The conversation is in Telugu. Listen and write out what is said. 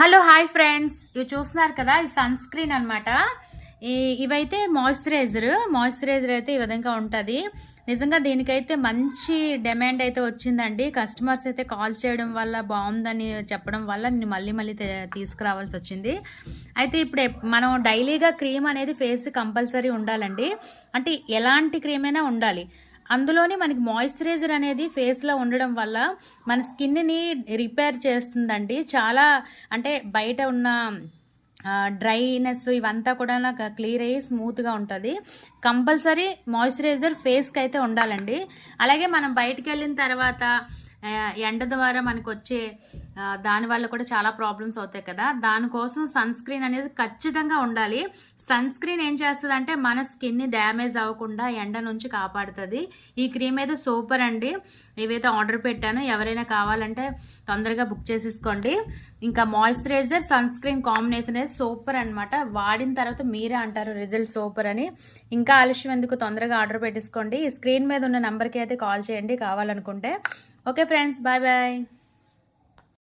Hello hi friends. ఇవి చూస్తున్నారు కదా ఈ సన్ స్క్రీన్ అనమాట ఇవైతే మాయిశ్చరైజర్. మాయిశ్చరైజర్ అయితే ఈ విధంగా ఉంటుంది. నిజంగా దీనికైతే మంచి డిమాండ్ అయితే వచ్చిందండి. కస్టమర్స్ అయితే కాల్ చేయడం వల్ల బాగుందని చెప్పడం వల్ల నేను మళ్ళీ మళ్ళీ తీసుకురావాల్సి వచ్చింది. అయితే ఇప్పుడు మనం డైలీగా క్రీమ్ అనేది ఫేస్ కంపల్సరీ ఉండాలండి. అంటే ఎలాంటి క్రీమ్ అయినా ఉండాలి. అందులోని మనకి మాయిశ్చరైజర్ అనేది ఫేస్లో ఉండడం వల్ల మన స్కిన్ని రిపేర్ చేస్తుందండి. చాలా అంటే బయట ఉన్న డ్రైనెస్ ఇవంతా కూడా నాకు క్లియర్ అయ్యి స్మూత్గా ఉంటుంది. కంపల్సరీ మాయిశ్చరైజర్ ఫేస్కి అయితే ఉండాలండి. అలాగే మనం బయటకు వెళ్ళిన తర్వాత ఎండ ద్వారా మనకు వచ్చే దానివల్ల కూడా చాలా ప్రాబ్లమ్స్ అవుతాయి కదా. దానికోసం సన్ స్క్రీన్ అనేది ఖచ్చితంగా ఉండాలి. సన్ స్క్రీన్ ఏం చేస్తుంది అంటే మన స్కిన్ని డ్యామేజ్ అవ్వకుండా ఎండ నుంచి కాపాడుతుంది. ఈ క్రీమ్ అయితే సూపర్ అండి. ఇవైతే ఆర్డర్ పెట్టాను. ఎవరైనా కావాలంటే తొందరగా బుక్ చేసేసుకోండి. ఇంకా మాయిశ్చరైజర్ సన్ స్క్రీన్ కాంబినేషన్ అయితే సూపర్ అనమాట వాడిన తర్వాత మీరే అంటారు రిజల్ట్ సూపర్ అని. ఇంకా ఆలస్యం ఎందుకు? తొందరగా ఆర్డర్ పెట్టేసుకోండి. ఈ స్క్రీన్ మీద ఉన్న నెంబర్కి అయితే కాల్ చేయండి కావాలనుకుంటే. Okay friends bye bye.